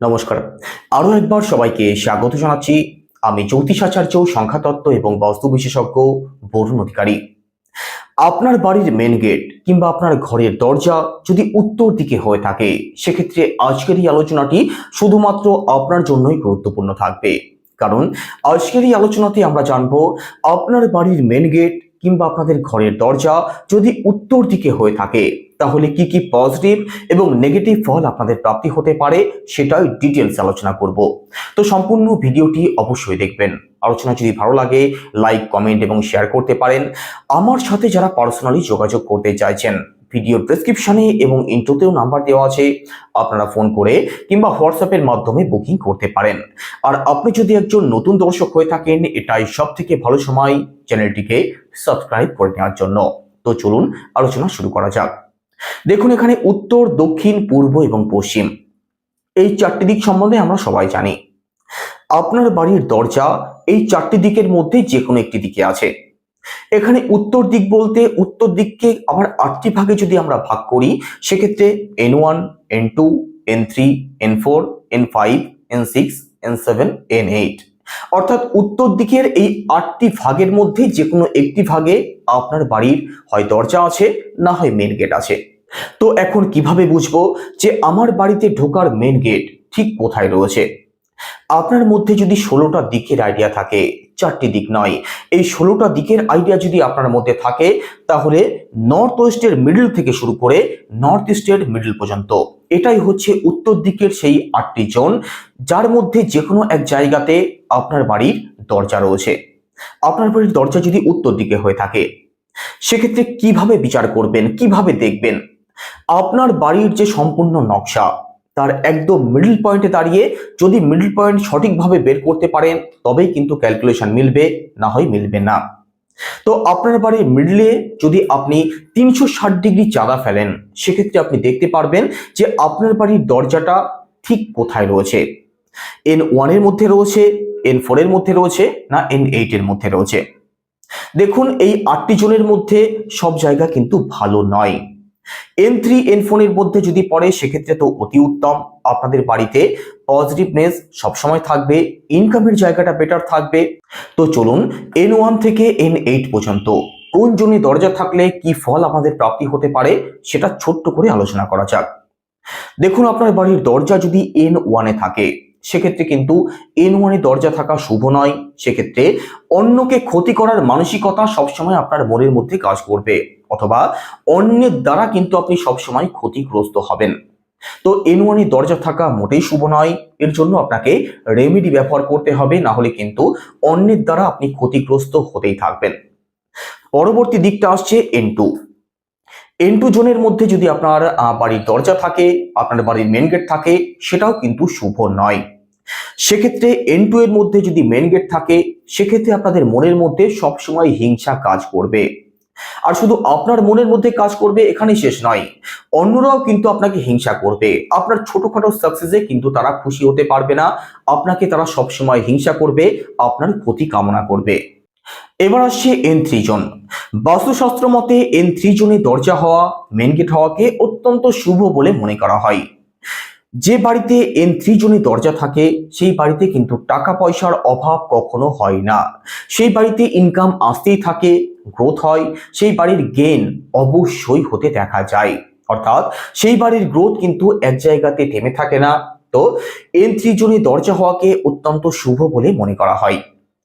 নমস্কার। আরও একবার সবাইকে স্বাগত জানাচ্ছি। আমি জ্যোতিষাচার্য সংখ্যাতত্ত্ব এবং বাস্তু বিশেষজ্ঞ বরুণ অধিকারী। আপনার বাড়ির মেন গেট কিংবা আপনার ঘরের দরজা যদি উত্তর দিকে হয়ে থাকে, সেক্ষেত্রে আজকের এই আলোচনাটি শুধুমাত্র আপনার জন্যই গুরুত্বপূর্ণ থাকবে। কারণ আজকের এই আলোচনাতে আমরা জানব, আপনার বাড়ির মেন গেট কিংবা আপনাদের ঘরের দরজা যদি উত্তর দিকে হয়ে থাকে তাহলে কি কি পজিটিভ এবং নেগেটিভ ফল আপনাদের প্রাপ্তি হতে পারে সেটাই ডিটেলস আলোচনা করব। তো সম্পূর্ণ ভিডিওটি অবশ্যই দেখবেন। আলোচনা যদি ভালো লাগে লাইক কমেন্ট এবং শেয়ার করতে পারেন। আমার সাথে যারা পার্সোনালি যোগাযোগ করতে চাইছেন ভিডিও ডেসক্রিপশনে এবং ইন্ট্রোতেও নাম্বার দেওয়া আছে, আপনারা ফোন করে কিংবা হোয়াটসঅ্যাপের মাধ্যমে বুকিং করতে পারেন। আর আপনি যদি একজন নতুন দর্শক হয়ে থাকেন, এটাই সব থেকে ভালো সময় চ্যানেলটিকে সাবস্ক্রাইব করে নেওয়ার জন্য। তো চলুন আলোচনা শুরু করা যাক। দেখুন এখানে উত্তর, দক্ষিণ, পূর্ব এবং পশ্চিম। এই চারটি দিক সম্বন্ধে আমরা সবাই জানি। আপনার বাড়ির দরজা এই চারটি দিকের মধ্যে যে কোনো একটি দিকে আছে। এখানে উত্তর দিক বলতে উত্তর দিককে আবার আটটি ভাগে যদি আমরা ভাগ করি, সেক্ষেত্রে N one N two N three N four N five N six N seven N eight অর্থাৎ উত্তর দিকের এই আটটি ভাগের মধ্যে যে কোনো একটি ভাগে আপনার বাড়ির হয় দরজা আছে, না হয় মেন গেট আছে। তো এখন কীভাবে বুঝব যে আমার বাড়িতে ঢোকার মেন গেট ঠিক কোথায় রয়েছে? আপনার মধ্যে যদি ষোলোটা দিকের আইডিয়া থাকে, চারটি দিক নয়, এই ষোলোটা দিকের আইডিয়া যদি আপনার মধ্যে থাকে, তাহলে নর্থ ওয়েস্টের মিডল থেকে শুরু করে নর্থ ইস্টের মিডল পর্যন্ত এটাই হচ্ছে উত্তর দিকের সেই আটটি জোন, যার মধ্যে যে কোনো এক জায়গাতে আপনার বাড়ির দরজা রয়েছে। আপনার বাড়ির দরজা যদি উত্তর দিকে হয়ে থাকে, সেক্ষেত্রে কীভাবে বিচার করবেন, কীভাবে দেখবেন? আপনার বাড়ির যে সম্পূর্ণ নকশা, তার একদম মিডল পয়েন্টে দাঁড়িয়ে যদি মিডল পয়েন্ট সঠিকভাবে বের করতে পারেন, তবেই কিন্তু ক্যালকুলেশন মিলবে, না হয় মিলবে না। তো আপনার বাড়ির মিডলে যদি আপনি তিনশো ষাট ডিগ্রি চাঁদা ফেলেন, সেক্ষেত্রে আপনি দেখতে পারবেন যে আপনার বাড়ির দরজাটা ঠিক কোথায় রয়েছে? এন ওয়ানের মধ্যে রয়েছে এন ফোরের মধ্যে রয়েছে না এন এইটের মধ্যে রয়েছে? দেখুন, এই আটটি জনের মধ্যে সব জায়গা কিন্তু ভালো নয়। এন থ্রি এন ফোনের মধ্যে যদি পড়ে, সেক্ষেত্রে তো অতি উত্তম। আপনাদের বাড়িতে পজিটিভনেস সবসময় থাকবে ইনকামের জায়গাটা বেটার থাকবে। তো চলুন এন ওয়ান থেকে এন এইট পর্যন্ত, কোন জনে দরজা থাকলে কি ফল আমাদের প্রাপ্তি হতে পারে, সেটা ছোট্ট করে আলোচনা করা যাক। দেখুন, আপনার বাড়ির দরজা যদি এন ওয়ানে থাকে, সেক্ষেত্রে কিন্তু এন ওয়ানে দরজা থাকা শুভ নয়। সেক্ষেত্রে অন্যকে ক্ষতি করার মানসিকতা সবসময় আপনার মনের মধ্যে কাজ করবে। অথবা অন্যের দ্বারা কিন্তু আপনি সবসময় ক্ষতিগ্রস্ত হবেন। তো এন দরজা থাকা মোটেই শুভ নয়। এর জন্য আপনাকে রেমেডি ব্যবহার করতে হবে, না হলে কিন্তু অন্যের দ্বারা আপনি ক্ষতিগ্রস্ত হতেই থাকবেন। পরবর্তী দিকটা আসছে এন টু এন টু জোনের মধ্যে যদি আপনার বাড়ির দরজা থাকে, আপনার বাড়ির মেন গেট থাকে, সেটাও কিন্তু শুভ নয়। সেক্ষেত্রে এন টু এর মধ্যে যদি মেন গেট থাকে, সেক্ষেত্রে আপনাদের মনের মধ্যে সবসময় হিংসা কাজ করবে। আর শুধু আপনার মনের মধ্যে কাজ করবে এখানেই শেষ নয়। অন্যরাও কিন্তু আপনাকে হিংসা করবে। আপনার ছোটখাটো সাকসেসে কিন্তু তারা খুশি হতে পারবে না। আপনাকে তারা সবসময় হিংসা করবে, আপনার ক্ষতি কামনা করবে। এবার আসছে এন থ্রি জন বাস্তুশাস্ত্র মতে এন থ্রি জনে দরজা হওয়া মেন গেট হওয়াকে অত্যন্ত শুভ বলে মনে করা হয়। যে বাড়িতে এন থ্রি জনে দরজা থাকে, সেই বাড়িতে কিন্তু টাকা পয়সার অভাব কখনো হয় না। সেই বাড়িতে ইনকাম আসতেই থাকে গ্রোথ হয়, সেই বাড়ির গেন অবশ্যই হতে দেখা যায়। অর্থাৎ সেই বাড়ির গ্রোথ কিন্তু এক জায়গাতে থেমে থাকে না। তো এন থ্রি জনে দরজা হওয়াকে অত্যন্ত শুভ বলে মনে করা হয়।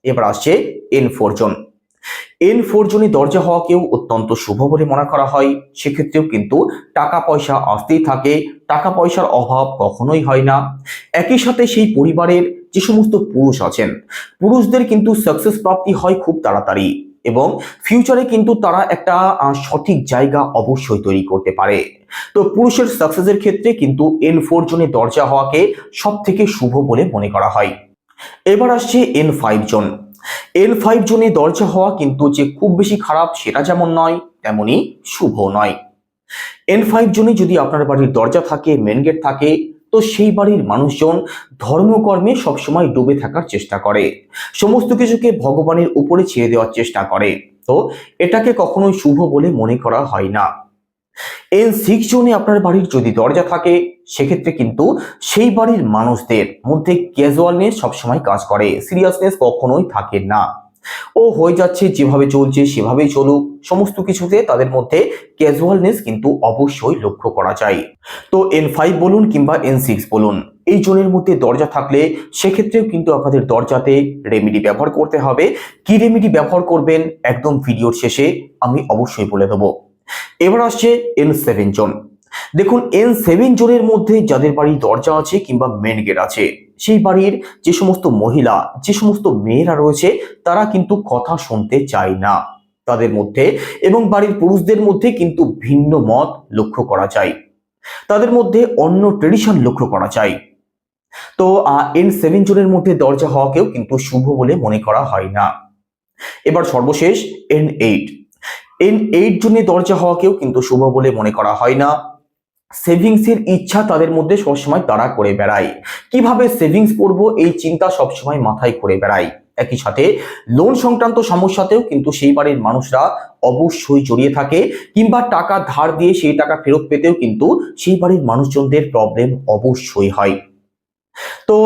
এবার আসছে N four zone. N four জনে দরজা হওয়াকেও অত্যন্ত শুভ বলে মনে করা হয়। সেক্ষেত্রেও কিন্তু টাকা পয়সা আসতেই থাকে। টাকা পয়সার অভাব কখনোই হয় না। একই সাথে সেই পরিবারের যে সমস্ত পুরুষ আছেন, পুরুষদের কিন্তু সাকসেস প্রাপ্তি হয় খুব তাড়াতাড়ি। এবং ফিউচারে কিন্তু তারা একটা সঠিক জায়গা অবশ্যই তৈরি করতে পারে। তো পুরুষের সাকসেসের ক্ষেত্রে কিন্তু এন ফোর জনে দরজা হওয়াকে সব থেকে শুভ বলে মনে করা হয়। এবার আসছে N five zone. N five জনে দরজা হওয়া কিন্তু যে খুব বেশি খারাপ সেটা যেমন নয় তেমনই শুভ নয়। এন ফাইভ জনে যদি আপনার বাড়ির দরজা থাকে মেন গেট থাকে তো সেই বাড়ির মানুষজন ধর্মকর্মে সবসময় ডুবে থাকার চেষ্টা করে। সমস্ত কিছুকে ভগবানের উপরে ছেড়ে দেওয়ার চেষ্টা করে। তো এটাকে কখনোই শুভ বলে মনে করা হয় না। এন সিক্স জোনে আপনার বাড়ির যদি দরজা থাকে, সেক্ষেত্রে কিন্তু সেই বাড়ির মানুষদের মধ্যে ক্যাজুয়ালনেস সবসময় কাজ করে। সিরিয়াসনেস কখনোই থাকে না। ও হয়ে যাচ্ছে, যেভাবে চলছে, সেভাবেই চলুক। সমস্ত কিছুতে তাদের মধ্যে ক্যাজুয়ালনেস কিন্তু অবশ্যই লক্ষ্য করা যায়। তো এন ফাইভ বলুন কিংবা এন সিক্স বলুন, এই জোনের মধ্যে দরজা থাকলে সেক্ষেত্রেও কিন্তু আপনাদের দরজাতে রেমেডি ব্যবহার করতে হবে। কি রেমেডি ব্যবহার করবেন একদম ভিডিওর শেষে আমি অবশ্যই বলে দেবো। এবার আসছে এন সেভেন জোন। দেখুন এন সেভেন জোনের মধ্যে যাদের বাড়ির দরজা আছে কিংবা মেন গেট আছে সেই বাড়ির যে সমস্ত মহিলা, যে সমস্ত মেয়েরা রয়েছে, তারা কিন্তু কথা শুনতে চায় না। তাদের মধ্যে এবং বাড়ির পুরুষদের মধ্যে কিন্তু ভিন্ন মত লক্ষ্য করা যায়। তাদের মধ্যে অন্য ট্রেডিশন লক্ষ্য করা যায়। তো এন সেভেন জোনের মধ্যে দরজা হওয়াকেও কিন্তু শুভ বলে মনে করা হয় না। এবার সর্বশেষ এন এইট এন এইট জন্য দরজা হওয়াকেও কিন্তু শুভ বলে মনে করা হয় না। সেভিংস এর ইচ্ছা তাদের মধ্যে সবসময় তারা করে বেড়ায়। কীভাবে সেভিংস করব এই চিন্তা সবসময় মাথায় করে বেড়ায়। একই সাথে লোন সংক্রান্ত সমস্যাতেও কিন্তু সেই বাড়ির মানুষরা অবশ্যই জড়িয়ে থাকে কিংবা টাকা ধার দিয়ে সেই টাকা ফেরত পেতেও কিন্তু সেই বাড়ির মানুষজনদের প্রবলেম অবশ্যই হয়। তো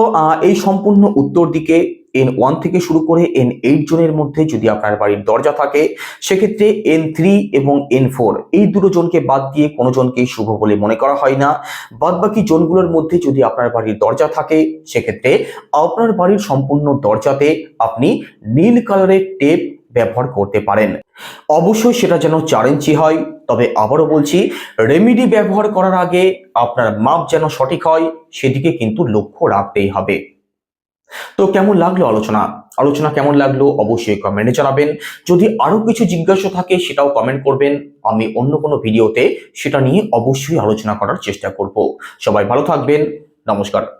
এই সম্পূর্ণ উত্তর দিকে এন ওয়ান থেকে শুরু করে এন এইট জনের মধ্যে যদি আপনার বাড়ির দরজা থাকে, সেক্ষেত্রে এন থ্রি এবং এন ফোর এই দুটো জনকে বাদ দিয়ে কোনো জনকেই শুভ বলে মনে করা হয় না। বাদ বাকি জোনগুলোর মধ্যে যদি আপনার বাড়ির দরজা থাকে, সেক্ষেত্রে আপনার বাড়ির সম্পূর্ণ দরজাতে আপনি নীল কালারের টেপ ব্যবহার করতে পারেন। অবশ্যই সেটা যেন চার ইঞ্চি হয়, তবে আবারও বলছি, রেমিডি ব্যবহার করার আগে আপনার মাপ যেন সঠিক হয়, সেদিকে কিন্তু লক্ষ্য রাখতেই হবে। তো কেমন লাগল আলোচনা? আলোচনা কেমন লাগল অবশ্যই কমেন্টে জানাবেন। যদি আরও কিছু জিজ্ঞাসা থাকে সেটাও কমেন্ট করবেন। আমি অন্য কোনো ভিডিওতে সেটা নিয়ে অবশ্যই আলোচনা করার চেষ্টা করব। সবাই ভালো থাকবেন। নমস্কার।